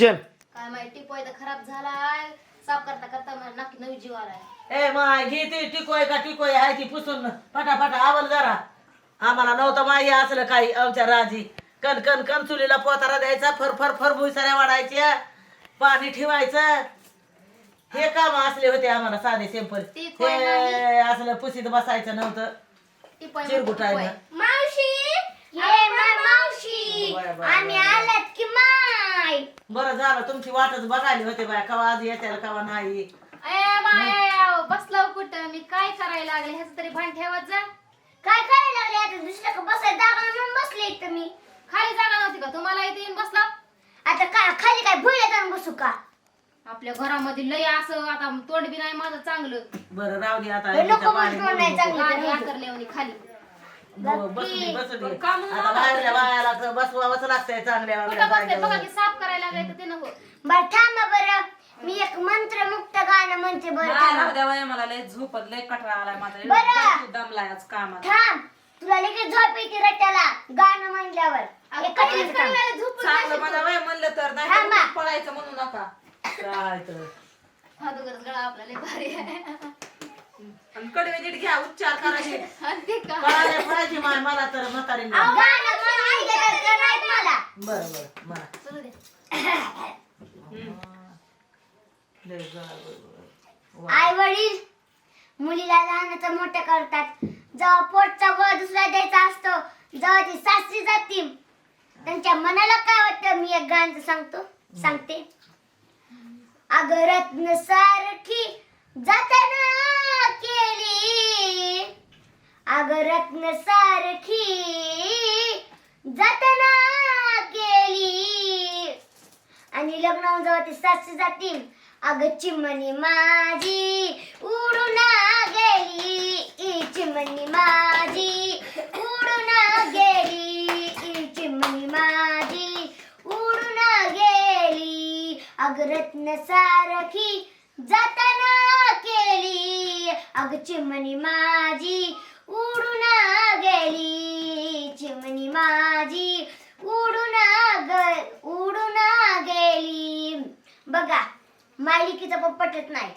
काय माहिती तर खराब झालाय. साफ करता करता मला नक्की नवी जीव आलाय. ए माय घे ती टिकोय का टिकोय आहे ती पुसून. फटाफटा आवल जरा. आम्हाला नव्हतं माही असलं काही आमच्या राजी. कण कण कण चुलीला पोतारा द्यायचा फर फर फर भुईसऱ्या वाढायच्या. पाणी ठेवायचं. हे काम असले होते आम्हाला साधे सिंपल ती कोय हे असलं पुसीत बसायचं नव्हतं. मावशी! मावशी! आम्ही. माय बरं झालं तुमची वाटच बघायली होते बाय कवा आज येत्याला कवा नाही. ए बसलाव कुठं? मी काय करायला लागले? ह्याच तरी भान ठेवत जा. काय करायला लागले? आता दुसऱ्या बसायला? जागा नाही म्हणून बसले इथं मी. खाली जागा नव्हती का? तुम्हाला इथे येऊन बसला? आता काय खाली काय भुईला जाऊन बसू का? आपल्या घरामध्ये लय असं आता तोंड बी नाही माझं चांगलं. बरं राहू दे आता नको म्हणून नाही चांगलं. खाली. हो. काम नाही आता बाहेरल्या बायाला तर बसवावंच लागतंय चांगल्या कुठं वागल्या बसले बघा जागेवर. की साफ करायला लागले तर ते नको. बर थांबा बरं. मी एक मंत्रमुक्त गाणं म्हणते बरं थांबा. मला लय झोपत लय कटरा आलाय माझा. बरं. भरपूर दमलाय आज कामात थांब. तुला लगेच झोप येते रट्ट्याला गाणं म्हणल्यावर. चांगलं मला बाई म्हणलं तर नाही तर थांबा. मग पळायचं म्हणू नका. काय तर. अगोदरच गळा आपला लय भारी आहे. आणि कडवे नीट घ्या उच्चार करायचे पाहिजे माय मला तर म्हातारी बरं बरं मला. आई वडील मुलीला लहानाचं मोठं करतात. जेव्हा पोटचा गोळा दुसरा द्यायचा असतो जेव्हा ती सासरी जाती त्यांच्या मनाला काय वाटतं? मी एक गाणं सांगतो सांगते. अगं रत्न सारखी जाताना केली. अगं रत्न सारखी जाताना केली. आणि लग्न जेव्हा ती सासरी जातील. अगं चिमणी माझी उडून गेली. ई चिमणी माझी उडून गेली. ई चिमणी माझी उडून गेली. अगं रत्न सारखी जाताना केली. अगं चिमणी माझी उडून गेली. चिमणी माझी उडून ग उडून गेली. बघा मायलिकीचं पण पटत नाही.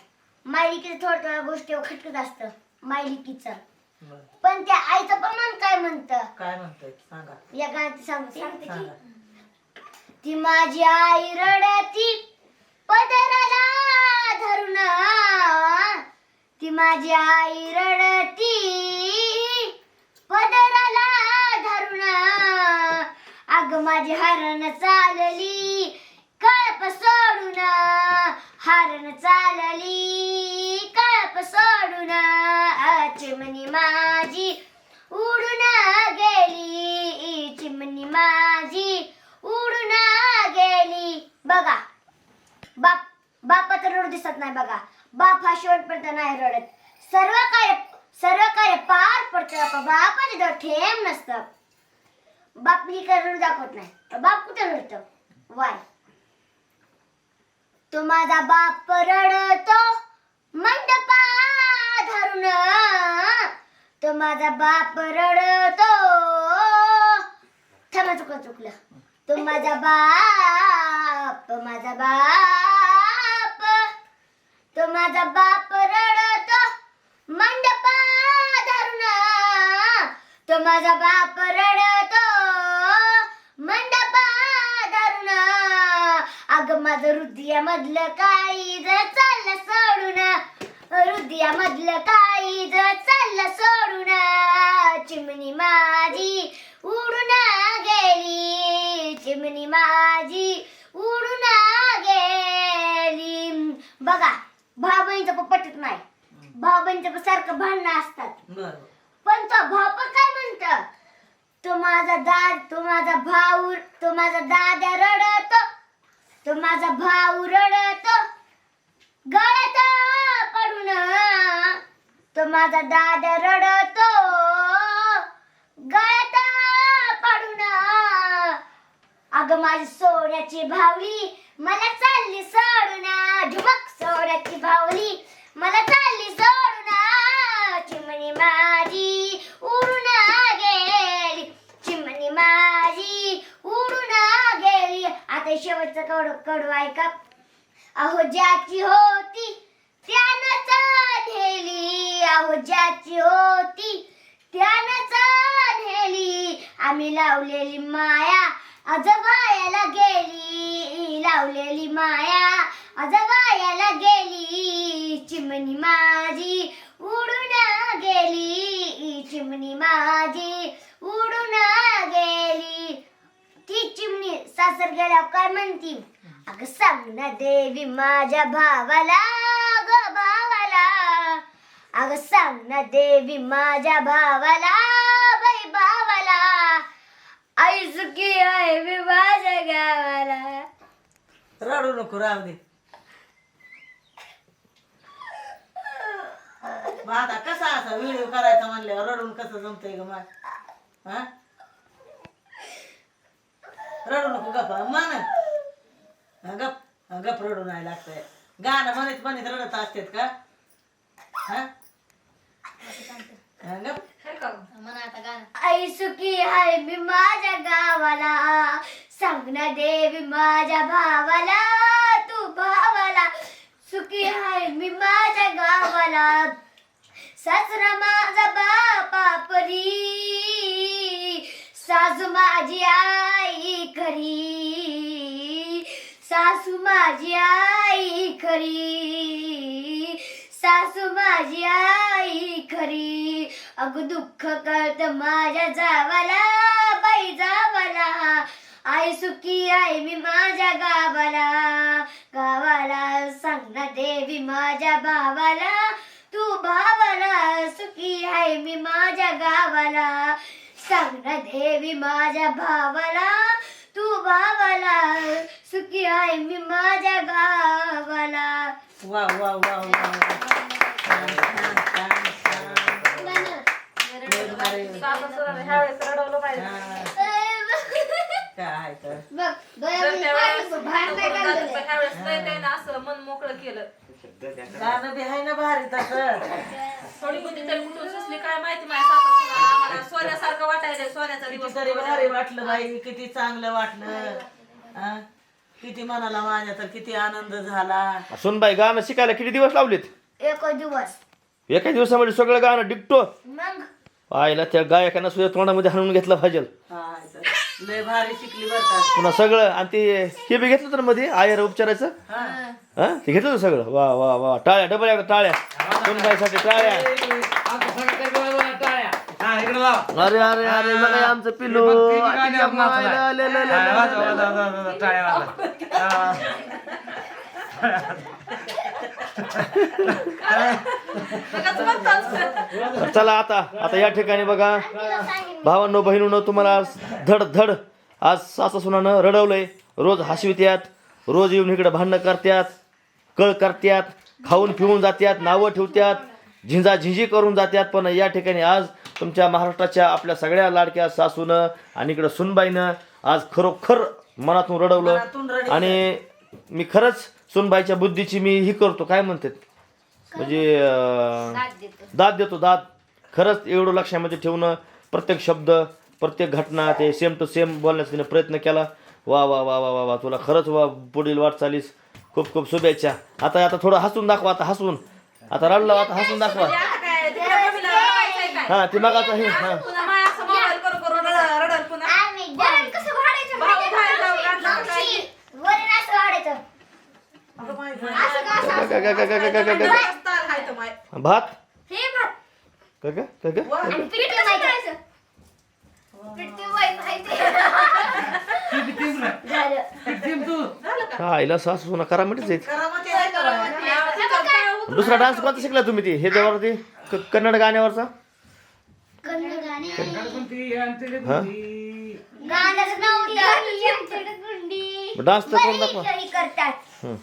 मायलिकीचं थोड्या थोड्या गोष्टीवर खटकत असतं मायलिकीचं. बरं. पण त्या आईचं पण मन काय म्हणतं? काय म्हणतोय? सांगा. या गाण्यात सांगते. सांगा ती माझी आई रडती. पदराला धरून. ती माझी आई रडती. पदराला धरून. अग माझी हरण चालली. कळप सोडून. हरण चालली. कळप सोडून. चिमणी माझी उडून गेली. चिमणी माझी उडून गेली. बघा. बापाचं रड दिसत नाही बघा. बाप हा शेवटपर्यंत नाही रडत. सर्व कार्य सर्व कार्य पार पडतं बापाचे दर ठेम नसतं. बाप काय रडू दाखवत नाही. बाप कुठे रडतो? वाय. तो माझा बाप रडतो मंडपा धरून. तो माझा बाप रडतो. थांबा चुकलं चुकलं. तो माझा बाप माझा बाप. तो माझा बाप रडतो मंडपा धरून. तो माझा बाप रडतो मंडपा धरून. अग माझं हृदयामधलं काही जर चाललं सोडून हृदयामधलं काही जर चाललं सोडून चिमणी माझी उडून गेली चिमणी माझी उडून गेली. बघा भाऊ बहिणीचं पण पटत नाही. भाऊ बहिणीचं पण सारखं भांडणं असतात. बरं. पण तो भाऊ पण काय म्हणत? तो माझा दाद तो माझा भाऊ तो माझा दादा रडतो. तो माझा भाऊ रडतो. गळ्यात पडून. तो माझा दादा रडतो. गळ्यात पडून. अगं माझी सोन्याची भावली मला चालली सोडून. झुमक भावली मला चालली सोडून चिमणी माझी उडून गेली. चिमणी माझी उडून गेली. आता शेवटचं कडू कडू ऐका. अहो ज्याची होती त्यानं चालेली अहो ज्याची होती त्यानं चालेली आम्ही लावलेली माया आज वायाला गेली. लावलेली माया आज गेली चिमणी माझी. उडून गेली चिमणी माझी. उडून गेली. ती चिमणी सासर गेल्यावर काय म्हणती? अग सांग ना देवी माझ्या भावाला ग भावाला. अग सांग ना देवी माझ्या भावाला बाई भावाला. आई सुखी आहे मी माझ्या गावाला. रडू नको राहू दे. मग आता कसा असा व्हिडिओ करायचा म्हणल्यावर रडून कसं जमतंय ग मा हा? रडू नको गप मान. गप गप रडू नाही लागतंय. गाणं म्हणत म्हणत रडत असतात का? हा? हा, गप आई सुखी आहे मी माझ्या गावाला. सांग ना देवी माझ्या भावाला तू भावाला. सुखी आहे मी माझ्या गावाला. सासरा माझा बापा परी. सासू माझी आई खरी. सासू माझी आई खरी. सासू माझी आई खरी. अग दुःख कळत माझ्या जावाला बाई जावाला. आई सुखी आई मी माझ्या गावाला. गावाला सांग ना देवी माझ्या भावाला तू भावा सुखी आहे मी माझ्या गावाला. सांग ना देवी माझ्या भावाला तू भावाला. सुखी आहे मी माझ्या गावाला. वा वा वा वा काय तर बघ बाहेर नाही काढलं ह्यावेळेस असं मन मोकळं केलं. गाणं बी आहे ना भारी तसं. थोडी कोणती तरी कुठून सुचली. काय माहिती माझ्या सासूला आम्हाला सोन्यासारखं वाटायचं सोन्याचा दिवस किती तरी भारी वाटलं बाई किती चांगलं वाटलं. हा? किती मनाला माझ्या तर किती आनंद झाला. सुनबाई गाणं शिकायला किती दिवस लावलेत? एक दिवस. एका दिवसामध्ये सगळं गाणं डिकटो. मग? आईला त्या गायकांना सुद्धा तोंडामध्ये हाणून घेतलं पाहिजे हा, लय भारी शिकली बरं का. पुन्हा सगळं आणि ते हे बी घेतलं तर मध्ये आयर उपचाराचं? हा. हा? ते घेतलं होतं सगळं? वा वा वा. टाळ्या डबल एकदा टाळ्या. सुनबाईसाठी टाळ्या. अरे अरे अरे बघा आमचं पिल्लू. आजीच्या मायला, ले, ले, ले, ले, ले, ले. सगळंच म्हणतात. तर चला आता आता या ठिकाणी बघा. भावांनो बहिणीनं तुम्हाला धड धड आज सासा सुनानं रडवलंय. रोज हसवित्यात रोज येऊन इकडे भांडणं करत्यात कळ करत्यात खाऊन पिऊन जात्यात नावं ठेवत्यात झिंजा झिंजी करून जात्यात. पण या ठिकाणी आज तुमच्या महाराष्ट्राच्या आपल्या सगळ्या लाडक्या सासूनं आणि इकडं सुनबाईनं आज खरोखर मनातून रडवलं. आणि मी खरंच सुनबाईच्या बुद्धीची मी ही करतो. काय म्हणतात? म्हणजे दाद देतो दाद. खरंच एवढं लक्षामध्ये ठेवणं प्रत्येक शब्द प्रत्येक घटना ते सेम टू सेम बोलण्याचा तिने प्रयत्न केला. वा वा वा वा वा वा तुला खरंच वा पुढील वाटचालीस खूप खूप शुभेच्छा. आता आता थोडं हसून दाखवा आता हसून. आता रडलं आता हसून दाखवा. हा ती मगाच आहे. भात का? का आईला सास सोना करा म्हणतेच आहेत. दुसरा डान्स कोणता शिकला तुम्ही ती? हे देवावरती क- कन्नड गाण्यावरचा? डान्स तर करून दाखवा. हं.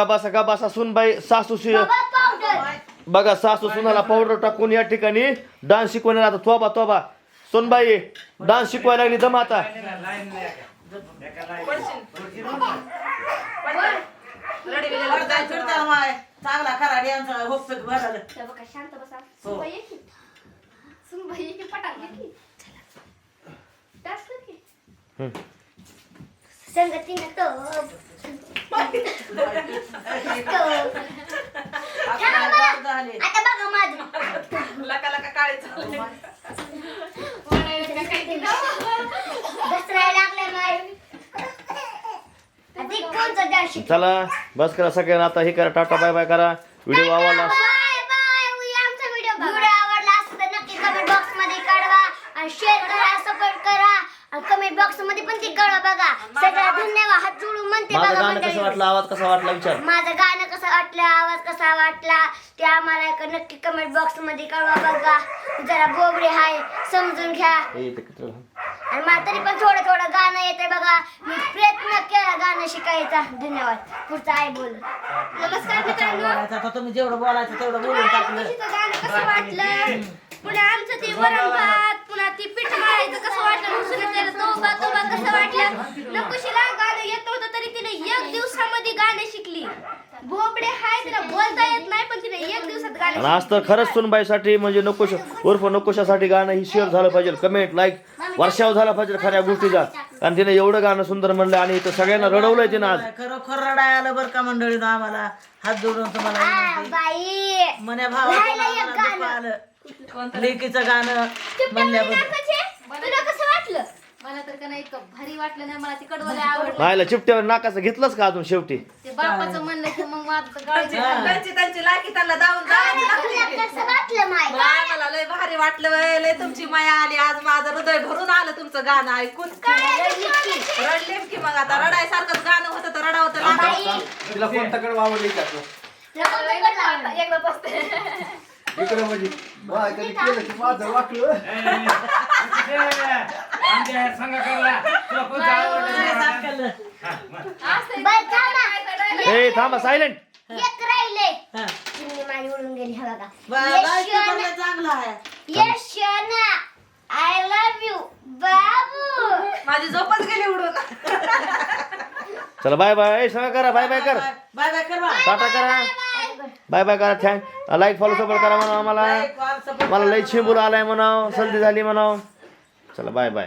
गाबासा गाबासा सुनबाई सासू पावडर बघा सासू सुनाला पावडर टाकून या ठिकाणी डान्स शिकवण्याला आता तोबा तोबा सोनबाई डान्स शिकवायला लागली. दम आता. फिरता माय चांगला खराडी त्या बघा शांत बसा सुनबाई ये की सुनबाई ये की पटाक ये की डान्स कर की हम्म. संगतीनं तो आता बघा माझं लका लका म्हणायला काय घसरायला लागले अधिक कोणचं चला बस करा सगळ्यांना. आता हे करा टाटा बाय बाय करा. व्हिडिओ आवडला बाय बाय उद्या आमचा व्हिडिओ व्हिडिओ आवडला असेल तर नक्की कमेंट बॉक्समध्ये कळवा आणि शेअर करा सपोर्ट करा आणि कमेंट बॉक्समध्ये पण ती कळवा बघा सगळ्या धन्यवाद माझं बघा गाणं कसं मंडळी वाटलं आवाज कसा वाटला विचार. माझं गाणं कसं वाटलं आवाज कसा वाटला ते आम्हाला एक नक्की कमेंट बॉक्समध्ये कळवा बघा. जरा बोबडे हाय समजून घ्या. हे इथे आणि मला तरी पण थोडं थोडं गाणं येते बघा. मी प्रयत्न केला गाणं शिकायचा. धन्यवाद. पुढचं आई बोल. नमस्कार मित्रांनो. बोलायचं आता तुम्ही जेवढं बोलायचं तेवढं बोलून टाकलं. गाणं कसं वाटलं? पुन्हा आमचं ते वरण भात पुन्हा ती पीठ मळायचं कसं वाटलं? नुसतं त्याला तोबा तोबा कसं वाटलं? नकुशीला गाणं येत नव्हतं तरी तिने एक दिवसामध्ये गाणं शिकली. बोबडे हाय तिला बोलता येत नाही पण तिने एक दिवसात गाणं आणि आज तर खरंच सुनबाईसाठी म्हणजे नकोश उर्फ नकोशासाठी गाणं ही शेअर झालं पाहिजे. कमेंट लाईक वर्षाव झाला पाहिजे खऱ्या गोष्टीचा. आणि तिने एवढं गाणं सुंदर म्हणलं आणि इथं सगळ्यांना रडवलंय तिनं आज. खरोखर रडाय आलं बरं का मंडळीनं आम्हाला? हात जोडून तुम्हाला विनंती. बाई. मन्या राहिलं एक भावाचं गाणं. आलं. लेकीचं गाणं म्हणल्याबद्दल. तुला कसं वाटलं? मला तर का नाही इतकं भारी वाटलं नाही मला तिकड वाला आवडलं. नाहीला चिपट्यावर नाकाचं घेतलंच का अजून शेवटी? ते बापाचं म्हणलं की मग माझं तर गाडी त्यांची त्यांची लाकी त्यांना दावून जायला लागली कसं वाटलं माय बाय, मला लय भारी वाटलं बाय, लय तुमची माया आली. आज माझं हृदय भरून आलं तुमचं गाणं ऐकून. रडले की मग आता रडायसारखंच गाणं होतं तर रडावं तर लागलं. तिला कोणता कडे आवडली का तू? एकदा बसते इकडे म्हणजे वा, कधी केलं की माझं वाकलं? थांबा. ए थांबा सायलेंट एक राहिले. हा. चिमणी माझी उडून गेली हा बघा. बा- बाई, ती पण यशोना लय चांगलं आहे. यशोना आय लव्ह यू बाबू. माझी झोपच गेली उडून. चला बाय बाय सांगा करा बाय बाय कर. बाय बाय कर बा. टाटा करा. बाय बाय करा थँक लाईक फॉलो सपोर्ट करा म्हणा आम्हाला. Like, call, support मला लई चिंबूल आलाय म्हणाव सर्दी झाली म्हणाव चला बाय बाय.